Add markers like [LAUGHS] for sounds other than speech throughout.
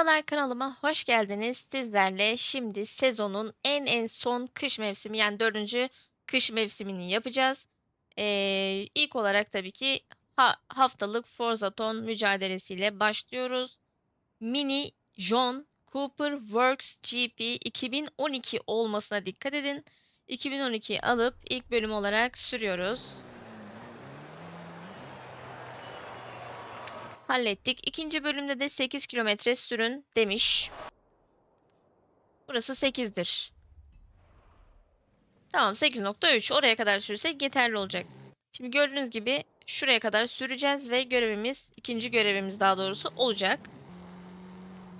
Merhabalar kanalıma hoş geldiniz. Sizlerle şimdi sezonun en en son kış mevsimi yani dördüncü kış mevsimini yapacağız. Ee, ilk olarak tabii ki ha- haftalık Forzaton mücadelesiyle başlıyoruz. Mini John Cooper Works GP 2012 olmasına dikkat edin. 2012 alıp ilk bölüm olarak sürüyoruz. Hallettik. İkinci bölümde de 8 kilometre sürün demiş. Burası 8'dir. Tamam 8.3 oraya kadar sürsek yeterli olacak. Şimdi gördüğünüz gibi şuraya kadar süreceğiz ve görevimiz ikinci görevimiz daha doğrusu olacak.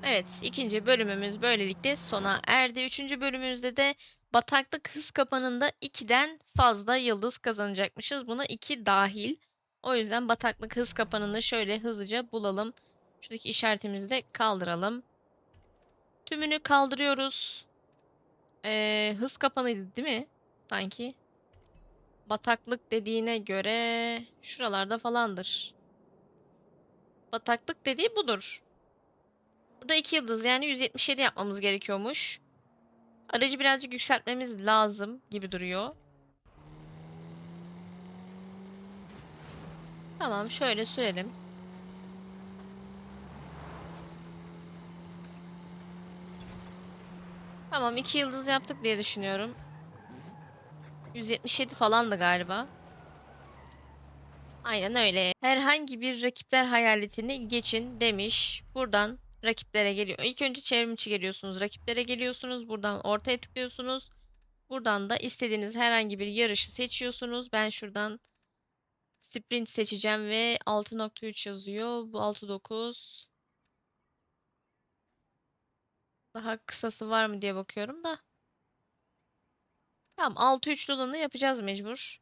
Evet ikinci bölümümüz böylelikle sona erdi. Üçüncü bölümümüzde de bataklık hız kapanında 2'den fazla yıldız kazanacakmışız. Buna 2 dahil. O yüzden bataklık hız kapanını şöyle hızlıca bulalım. Şuradaki işaretimizi de kaldıralım. Tümünü kaldırıyoruz. Ee, hız kapanıydı değil mi? Sanki. Bataklık dediğine göre şuralarda falandır. Bataklık dediği budur. Burada 2 yıldız yani 177 yapmamız gerekiyormuş. Aracı birazcık yükseltmemiz lazım gibi duruyor. Tamam şöyle sürelim. Tamam iki yıldız yaptık diye düşünüyorum. 177 falandı galiba. Aynen öyle. Herhangi bir rakipler hayaletini geçin demiş. Buradan rakiplere geliyor. İlk önce çevrimiçi geliyorsunuz. Rakiplere geliyorsunuz. Buradan ortaya tıklıyorsunuz. Buradan da istediğiniz herhangi bir yarışı seçiyorsunuz. Ben şuradan Sprint seçeceğim ve 6.3 yazıyor. Bu 6.9. Daha kısası var mı diye bakıyorum da. Tamam 6.3 olanı yapacağız mecbur.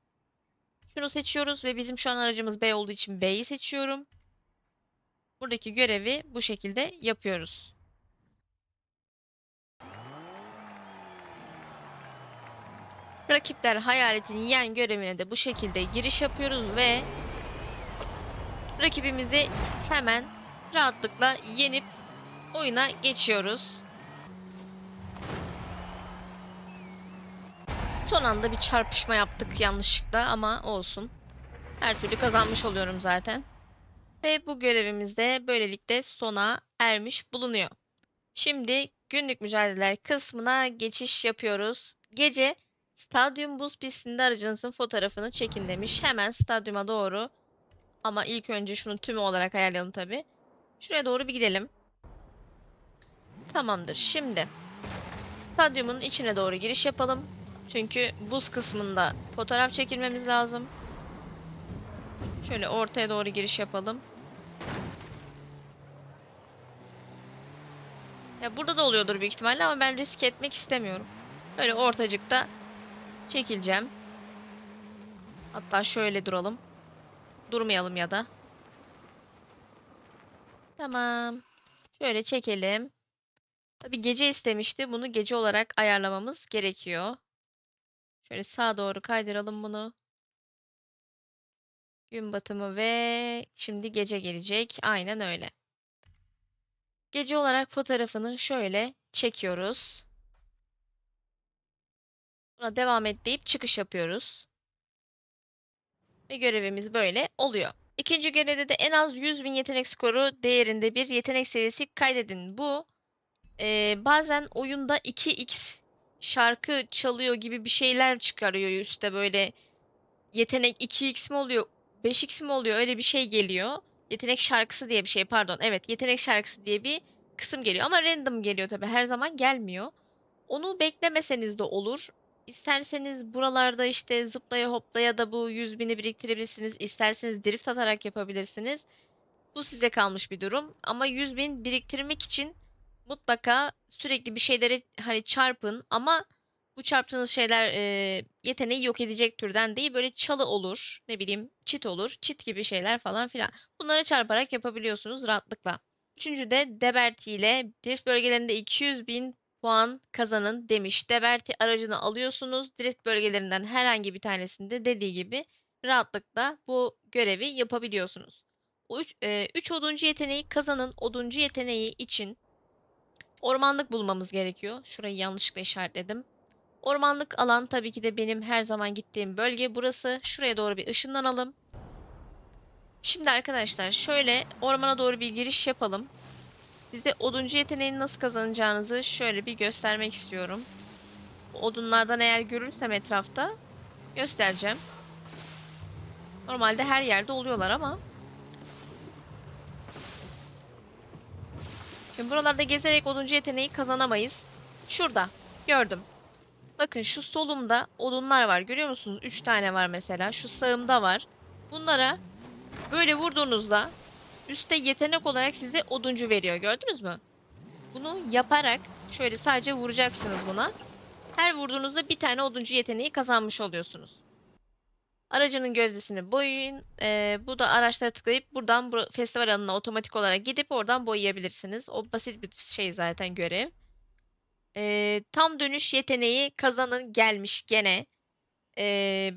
Şunu seçiyoruz ve bizim şu an aracımız B olduğu için B'yi seçiyorum. Buradaki görevi bu şekilde yapıyoruz. Rakipler hayaletini yen görevine de bu şekilde giriş yapıyoruz ve rakibimizi hemen rahatlıkla yenip oyuna geçiyoruz. Son anda bir çarpışma yaptık yanlışlıkla ama olsun. Her türlü kazanmış oluyorum zaten. Ve bu görevimiz de böylelikle sona ermiş bulunuyor. Şimdi günlük mücadeleler kısmına geçiş yapıyoruz. Gece Stadyum buz pistinde aracınızın fotoğrafını çekin demiş. Hemen stadyuma doğru. Ama ilk önce şunu tümü olarak ayarlayalım tabi. Şuraya doğru bir gidelim. Tamamdır. Şimdi stadyumun içine doğru giriş yapalım. Çünkü buz kısmında fotoğraf çekilmemiz lazım. Şöyle ortaya doğru giriş yapalım. Ya burada da oluyordur büyük ihtimalle ama ben risk etmek istemiyorum. Böyle ortacıkta çekileceğim. Hatta şöyle duralım. Durmayalım ya da. Tamam. Şöyle çekelim. Tabi gece istemişti. Bunu gece olarak ayarlamamız gerekiyor. Şöyle sağa doğru kaydıralım bunu. Gün batımı ve şimdi gece gelecek. Aynen öyle. Gece olarak fotoğrafını şöyle çekiyoruz. Buna devam et deyip çıkış yapıyoruz. Ve görevimiz böyle oluyor. İkinci görevde de en az 100 bin yetenek skoru değerinde bir yetenek serisi kaydedin. Bu e, bazen oyunda 2x şarkı çalıyor gibi bir şeyler çıkarıyor üstte böyle yetenek 2x mi oluyor 5x mi oluyor öyle bir şey geliyor. Yetenek şarkısı diye bir şey pardon evet yetenek şarkısı diye bir kısım geliyor ama random geliyor tabi her zaman gelmiyor. Onu beklemeseniz de olur. İsterseniz buralarda işte zıplaya hoplaya da bu 100 bini biriktirebilirsiniz. İsterseniz drift atarak yapabilirsiniz. Bu size kalmış bir durum. Ama 100 bin biriktirmek için mutlaka sürekli bir şeylere hani çarpın ama bu çarptığınız şeyler e, yeteneği yok edecek türden değil. Böyle çalı olur, ne bileyim çit olur, çit gibi şeyler falan filan. Bunları çarparak yapabiliyorsunuz rahatlıkla. Üçüncü de Deberti ile drift bölgelerinde 200 bin puan kazanın demiş. Deberti aracını alıyorsunuz. Drift bölgelerinden herhangi bir tanesinde dediği gibi rahatlıkla bu görevi yapabiliyorsunuz. 3 e, üç oduncu yeteneği kazanın. Oduncu yeteneği için Ormanlık bulmamız gerekiyor. Şurayı yanlışlıkla işaretledim. Ormanlık alan tabii ki de benim her zaman gittiğim bölge burası. Şuraya doğru bir ışınlanalım. Şimdi arkadaşlar şöyle ormana doğru bir giriş yapalım. Size oduncu yeteneğini nasıl kazanacağınızı şöyle bir göstermek istiyorum. Odunlardan eğer görürsem etrafta göstereceğim. Normalde her yerde oluyorlar ama Şimdi buralarda gezerek oduncu yeteneği kazanamayız. Şurada. Gördüm. Bakın şu solumda odunlar var. Görüyor musunuz? 3 tane var mesela. Şu sağımda var. Bunlara böyle vurduğunuzda üstte yetenek olarak size oduncu veriyor. Gördünüz mü? Bunu yaparak şöyle sadece vuracaksınız buna. Her vurduğunuzda bir tane oduncu yeteneği kazanmış oluyorsunuz. Aracının gövdesini boyayın. Ee, bu da araçlara tıklayıp buradan bu festival alanına otomatik olarak gidip oradan boyayabilirsiniz. O basit bir şey zaten görev. Ee, tam dönüş yeteneği kazanın gelmiş gene. Ee,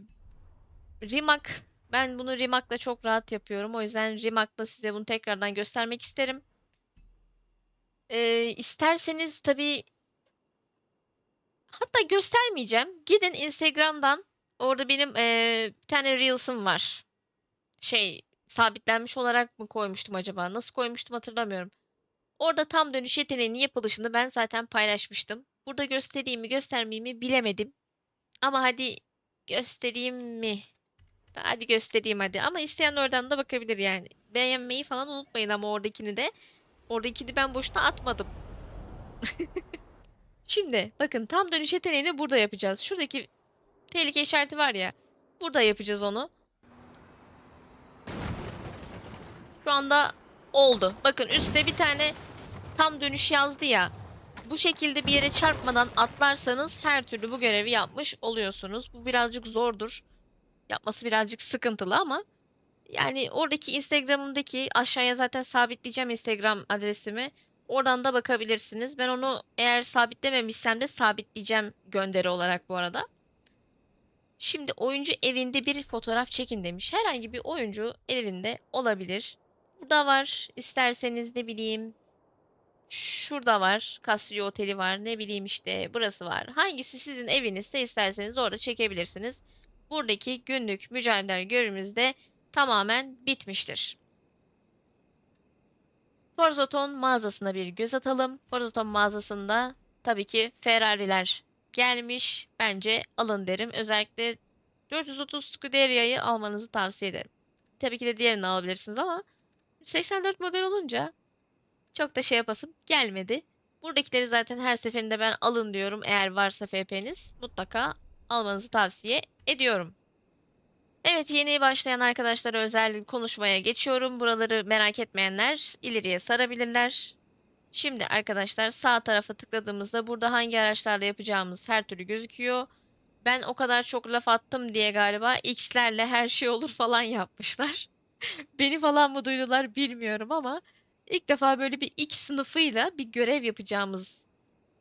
Rimak. Ben bunu Rimak'la çok rahat yapıyorum. O yüzden Rimak'la size bunu tekrardan göstermek isterim. Ee, isterseniz tabii hatta göstermeyeceğim. Gidin Instagram'dan Orada benim eee, bir tane Reels'ım var. Şey, sabitlenmiş olarak mı koymuştum acaba? Nasıl koymuştum hatırlamıyorum. Orada tam dönüş yeteneğinin yapılışını ben zaten paylaşmıştım. Burada göstereyim mi göstermeyeyim mi bilemedim. Ama hadi göstereyim mi? Hadi göstereyim hadi. Ama isteyen oradan da bakabilir yani. Beğenmeyi falan unutmayın ama oradakini de. Oradakini ben boşuna atmadım. [LAUGHS] Şimdi bakın tam dönüş yeteneğini burada yapacağız. Şuradaki tehlike işareti var ya. Burada yapacağız onu. Şu anda oldu. Bakın üstte bir tane tam dönüş yazdı ya. Bu şekilde bir yere çarpmadan atlarsanız her türlü bu görevi yapmış oluyorsunuz. Bu birazcık zordur. Yapması birazcık sıkıntılı ama yani oradaki Instagram'ımdaki aşağıya zaten sabitleyeceğim Instagram adresimi. Oradan da bakabilirsiniz. Ben onu eğer sabitlememişsem de sabitleyeceğim gönderi olarak bu arada. Şimdi oyuncu evinde bir fotoğraf çekin demiş. Herhangi bir oyuncu evinde olabilir. Burada var. İsterseniz ne bileyim. Şurada var. Castillo Oteli var. Ne bileyim işte burası var. Hangisi sizin evinizse isterseniz orada çekebilirsiniz. Buradaki günlük mücadele görevimiz de tamamen bitmiştir. Forzaton mağazasına bir göz atalım. Forzaton mağazasında tabii ki Ferrari'ler gelmiş. Bence alın derim. Özellikle 430 Scuderia'yı almanızı tavsiye ederim. Tabii ki de diğerini alabilirsiniz ama 84 model olunca çok da şey yapasım gelmedi. Buradakileri zaten her seferinde ben alın diyorum. Eğer varsa FP'niz mutlaka almanızı tavsiye ediyorum. Evet yeni başlayan arkadaşlara özel konuşmaya geçiyorum. Buraları merak etmeyenler ileriye sarabilirler. Şimdi arkadaşlar sağ tarafa tıkladığımızda burada hangi araçlarla yapacağımız her türlü gözüküyor. Ben o kadar çok laf attım diye galiba X'lerle her şey olur falan yapmışlar. [LAUGHS] Beni falan mı duydular bilmiyorum ama ilk defa böyle bir X sınıfıyla bir görev yapacağımız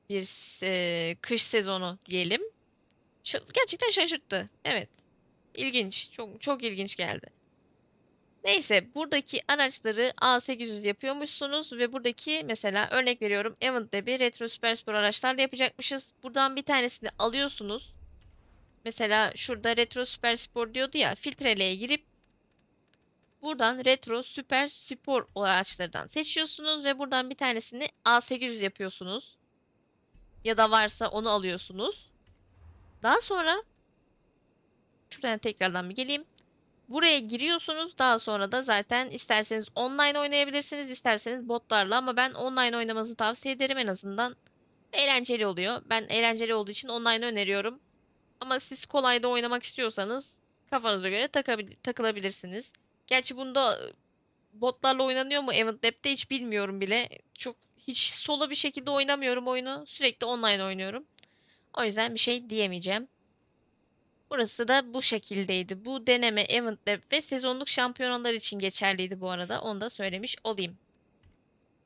bir e, kış sezonu diyelim. Gerçekten şaşırttı. Evet. İlginç. Çok çok ilginç geldi. Neyse buradaki araçları A800 yapıyormuşsunuz ve buradaki mesela örnek veriyorum Event'te bir Retro Super Sport araçlarla yapacakmışız. Buradan bir tanesini alıyorsunuz. Mesela şurada Retro Super Sport diyordu ya filtreleye girip buradan Retro Super Sport araçlardan seçiyorsunuz ve buradan bir tanesini A800 yapıyorsunuz. Ya da varsa onu alıyorsunuz. Daha sonra şuradan tekrardan bir geleyim. Buraya giriyorsunuz. Daha sonra da zaten isterseniz online oynayabilirsiniz, isterseniz botlarla ama ben online oynamanızı tavsiye ederim en azından. Eğlenceli oluyor. Ben eğlenceli olduğu için online öneriyorum. Ama siz kolayda oynamak istiyorsanız kafanıza göre takılabilirsiniz. Gerçi bunda botlarla oynanıyor mu Event Lab'de hiç bilmiyorum bile. Çok hiç solo bir şekilde oynamıyorum oyunu. Sürekli online oynuyorum. O yüzden bir şey diyemeyeceğim. Burası da bu şekildeydi. Bu deneme eventler ve sezonluk şampiyonalar için geçerliydi bu arada. Onu da söylemiş olayım.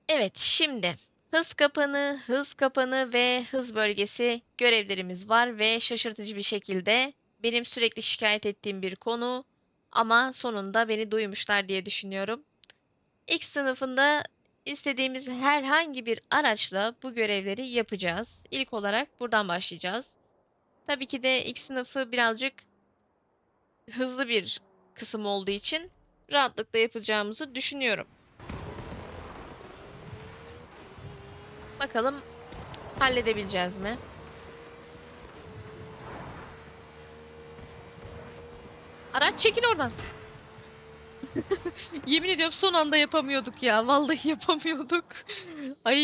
Evet şimdi hız kapanı, hız kapanı ve hız bölgesi görevlerimiz var ve şaşırtıcı bir şekilde benim sürekli şikayet ettiğim bir konu ama sonunda beni duymuşlar diye düşünüyorum. X sınıfında istediğimiz herhangi bir araçla bu görevleri yapacağız. İlk olarak buradan başlayacağız. Tabii ki de ilk sınıfı birazcık hızlı bir kısım olduğu için rahatlıkla yapacağımızı düşünüyorum. Bakalım halledebileceğiz mi? Araç çekil oradan. [LAUGHS] Yemin ediyorum son anda yapamıyorduk ya. Vallahi [LAUGHS] yapamıyorduk. Ay,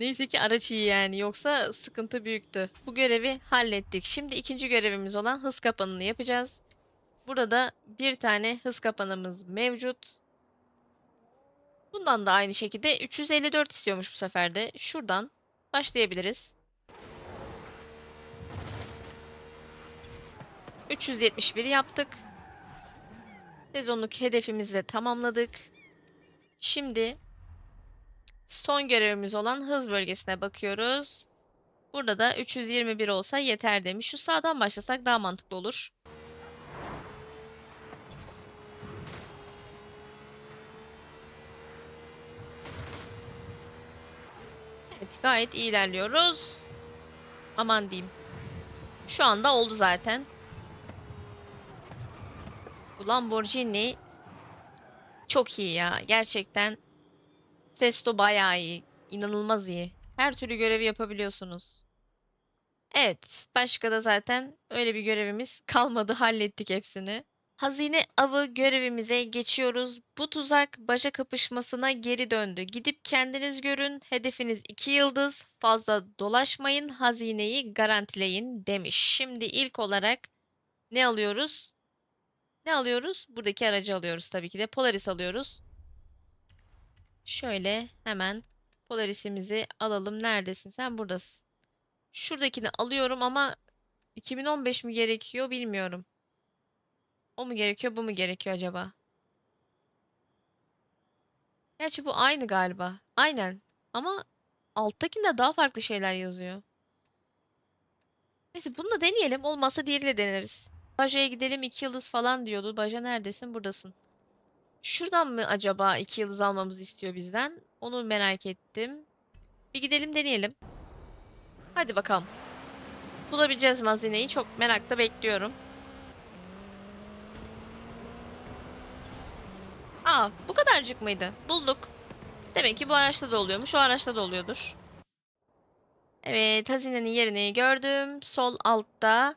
neyse ki araç iyi yani. Yoksa sıkıntı büyüktü. Bu görevi hallettik. Şimdi ikinci görevimiz olan hız kapanını yapacağız. Burada da bir tane hız kapanımız mevcut. Bundan da aynı şekilde 354 istiyormuş bu sefer de. Şuradan başlayabiliriz. 371 yaptık. Sezonluk hedefimizi de tamamladık. Şimdi son görevimiz olan hız bölgesine bakıyoruz. Burada da 321 olsa yeter demiş. Şu sağdan başlasak daha mantıklı olur. Evet, gayet iyi ilerliyoruz. Aman diyeyim. Şu anda oldu zaten. Bu Lamborghini çok iyi ya. Gerçekten Sesto bayağı iyi. İnanılmaz iyi. Her türlü görevi yapabiliyorsunuz. Evet, başka da zaten öyle bir görevimiz kalmadı. Hallettik hepsini. Hazine avı görevimize geçiyoruz. Bu tuzak baca kapışmasına geri döndü. Gidip kendiniz görün. Hedefiniz 2 yıldız. Fazla dolaşmayın. Hazineyi garantileyin demiş. Şimdi ilk olarak ne alıyoruz? Ne alıyoruz? Buradaki aracı alıyoruz tabii ki de. Polaris alıyoruz. Şöyle hemen Polaris'imizi alalım. Neredesin? Sen buradasın. Şuradakini alıyorum ama 2015 mi gerekiyor bilmiyorum. O mu gerekiyor, bu mu gerekiyor acaba? Gerçi bu aynı galiba. Aynen. Ama alttakinde daha farklı şeyler yazıyor. Neyse bunu da deneyelim. Olmazsa diğeriyle deneriz. Baja'ya gidelim 2 yıldız falan diyordu. Baja neredesin? Buradasın. Şuradan mı acaba 2 yıldız almamızı istiyor bizden? Onu merak ettim. Bir gidelim deneyelim. Hadi bakalım. Bulabileceğiz mi hazineyi? Çok merakla bekliyorum. Aa, bu kadarcık mıydı? Bulduk. Demek ki bu araçta da oluyormuş. O araçta da oluyordur. Evet, hazinenin yerini gördüm. Sol altta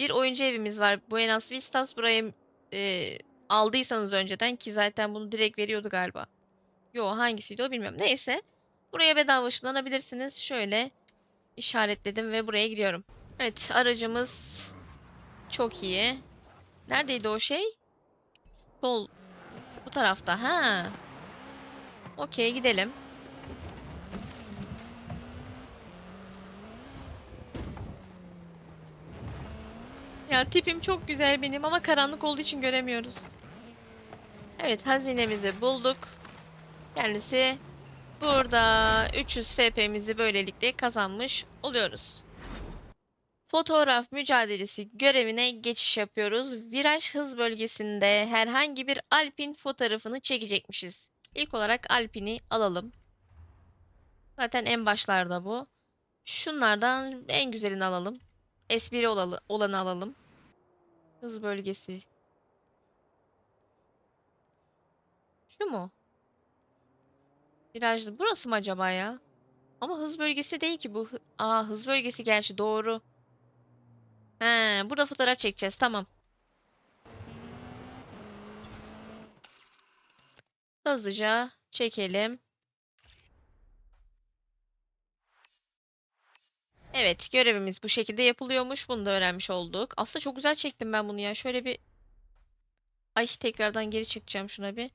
bir oyuncu evimiz var. Buenos Vistas. Burayı e, aldıysanız önceden ki zaten bunu direkt veriyordu galiba. Yo hangisiydi o bilmiyorum. Neyse. Buraya bedava ışınlanabilirsiniz. Şöyle işaretledim ve buraya gidiyorum. Evet aracımız çok iyi. Neredeydi o şey? Sol. Bu tarafta. Ha. Okey gidelim. Ya tipim çok güzel benim ama karanlık olduğu için göremiyoruz. Evet hazinemizi bulduk. Kendisi burada 300 FP'mizi böylelikle kazanmış oluyoruz. Fotoğraf mücadelesi görevine geçiş yapıyoruz. Viraj hız bölgesinde herhangi bir Alpin fotoğrafını çekecekmişiz. İlk olarak Alpin'i alalım. Zaten en başlarda bu. Şunlardan en güzelini alalım. S1 olalı- olanı alalım. Hız bölgesi. Şu mu? Virajlı. Burası mı acaba ya? Ama hız bölgesi değil ki bu. Aa hız bölgesi gerçi doğru. He, burada fotoğraf çekeceğiz. Tamam. Hızlıca çekelim. Evet, görevimiz bu şekilde yapılıyormuş. Bunu da öğrenmiş olduk. Aslında çok güzel çektim ben bunu ya. Şöyle bir Ay tekrardan geri çıkacağım şuna bir.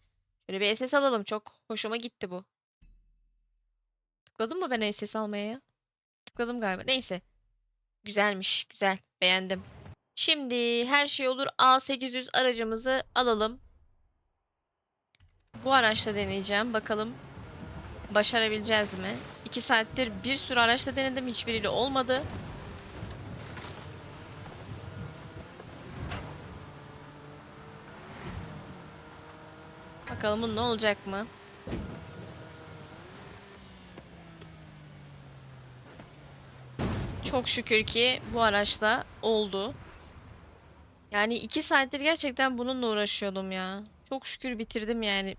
Şöyle bir SS alalım. Çok hoşuma gitti bu. Tıkladım mı ben SS almaya ya? Tıkladım galiba. Neyse. Güzelmiş. Güzel. Beğendim. Şimdi her şey olur. A800 aracımızı alalım. Bu araçla deneyeceğim. Bakalım Başarabileceğiz mi? 2 saattir bir sürü araçla denedim. Hiçbiriyle olmadı. Bakalım ne olacak mı? Çok şükür ki bu araçla oldu. Yani 2 saattir gerçekten bununla uğraşıyordum ya. Çok şükür bitirdim yani.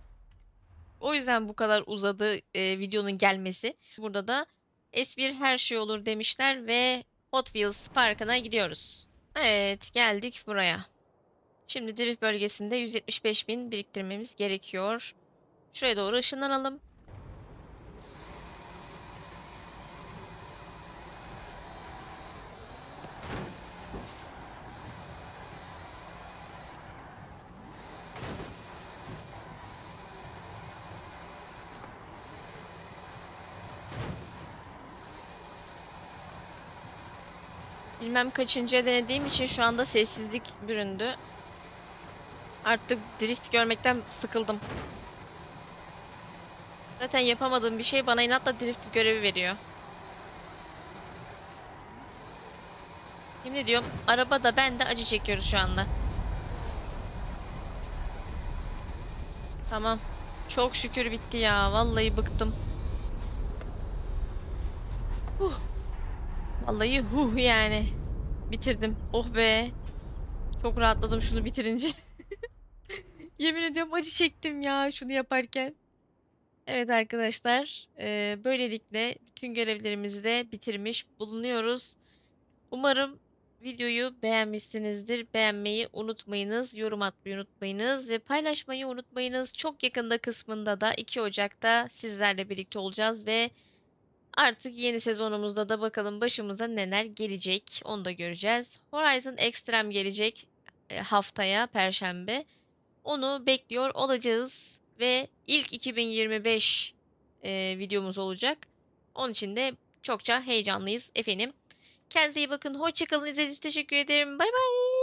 O yüzden bu kadar uzadı e, videonun gelmesi. Burada da S1 her şey olur demişler ve Hot Wheels parkına gidiyoruz. Evet geldik buraya. Şimdi drift bölgesinde 175 bin biriktirmemiz gerekiyor. Şuraya doğru ışınlanalım. Bilmem kaçıncıya denediğim için şu anda sessizlik büründü. Artık drift görmekten sıkıldım. Zaten yapamadığım bir şey bana inatla drift görevi veriyor. Yemin ediyorum araba da ben de acı çekiyoruz şu anda. Tamam. Çok şükür bitti ya. Vallahi bıktım. Huh. Vallahi huh yani. Bitirdim. Oh be. Çok rahatladım şunu bitirince. [LAUGHS] Yemin ediyorum acı çektim ya şunu yaparken. Evet arkadaşlar, eee, böylelikle bütün görevlerimizi de bitirmiş bulunuyoruz. Umarım videoyu beğenmişsinizdir. Beğenmeyi unutmayınız, yorum atmayı unutmayınız ve paylaşmayı unutmayınız. Çok yakında kısmında da 2 Ocak'ta sizlerle birlikte olacağız ve artık yeni sezonumuzda da bakalım başımıza neler gelecek onu da göreceğiz. Horizon Extreme gelecek e, haftaya Perşembe. Onu bekliyor olacağız ve ilk 2025 e, videomuz olacak. Onun için de çokça heyecanlıyız efendim. Kendinize iyi bakın. Hoşçakalın. İzlediğiniz için teşekkür ederim. Bay bay.